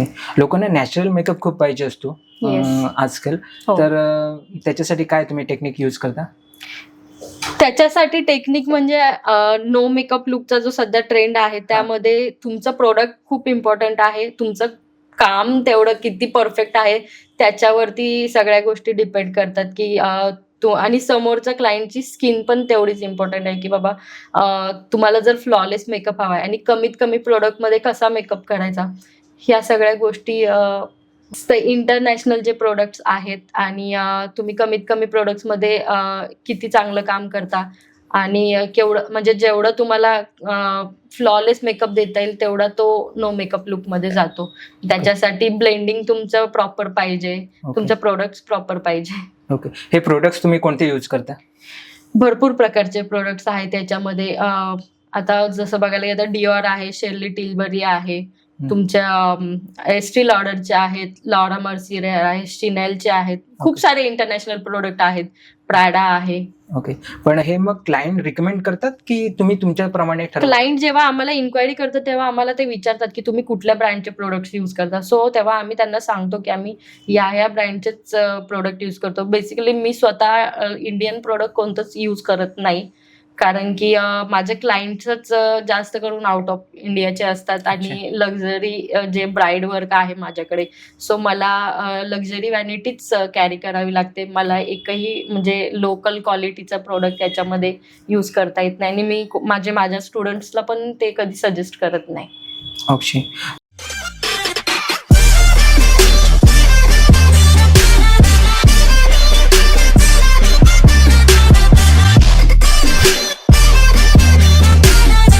Okay. लोकांना natural makeup खूप पाहिजे असतो. अं, आजकाल. हो. तर अं, त्याच्यासाठी काय तुम्ही टेक्निक यूज करता? त्याच्यासाठी टेक्निक म्हणजे नो मेकअप लुकचा जो सध्या ट्रेंड आहे त्यामध्ये तुमचं प्रोडक्ट खूप इम्पॉर्टंट आहे. तुमचं काम तेवढं किती परफेक्ट आहे त्याच्यावरती सगळ्या गोष्टी डिपेंड करतात की अं, तो आणि समोरच्या क्लायंटची स्किन पण तेवढीच इम्पॉर्टंट आहे की बाबा अं, तुम्हाला जर फ्लॉलेस मेकअप हवा आहे आणि कमीत कमी प्रोडक्टमध्ये कसा मेकअप करायचा ह्या सगळ्या गोष्टी इंटरनॅशनल जे प्रोडक्ट्स आहेत आणि तुम्ही कमीत कमी प्रोडक्ट्समध्ये किती चांगलं काम करता आणि केवढं म्हणजे जेवढं तुम्हाला फ्लॉलेस मेकअप देता येईल तेवढा तो नो मेकअप लुकमध्ये जातो. त्याच्यासाठी ब्लेंडिंग तुमचं प्रॉपर पाहिजे तुमचं प्रोडक्ट्स प्रॉपर पाहिजे. ओके हे प्रोडक्ट्स तुम्ही कोणते यूज करता? भरपूर प्रकारचे प्रोडक्ट्स आहेत त्याच्यामध्ये. आता जसं बघायला गेलं तर डिओर आहे शेर्ली टिलबरी आहे तुमच्या एस्ट्री लॉडरचे आहेत लॉरा मर्सिरे आहे शिनेलचे आहेत. खूप. सारे इंटरनॅशनल प्रोडक्ट आहेत. प्राडा आहे. ओके. पण हे मग क्लायंट रिकमेंड करतात की तुम्ही तुमच्याप्रमाणे क्लायंट जेव्हा आम्हाला इन्क्वायरी करतो तेव्हा आम्हाला ते विचारतात की तुम्ही कुठल्या ब्रँडचे प्रोडक्ट्स यूज करता? सो तेव्हा आम्ही त्यांना सांगतो की आम्ही या या ब्रँडचेच प्रोडक्ट यूज करतो. बेसिकली मी स्वतः इंडियन प्रोडक्ट कोणतंच यूज करत नाही. कारण की माझे क्लायंटच जास्त करून आउट ऑफ इंडियाचे असतात आणि लक्झरी जे ब्राईड वर्क आहे माझ्याकडे सो मला लक्झरी व्हॅनिटीच कॅरी करावी लागते. मला एकही म्हणजे लोकल क्वालिटीचा प्रोडक्ट त्याच्यामध्ये यूज करता येत नाही आणि मी माझे माझ्या स्टुडंट्सला पण ते कधी सजेस्ट करत नाही. ओके